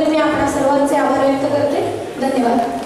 त्याबद्दल मी आपल्या सर्वांचे आभार व्यक्त करते. धन्यवाद.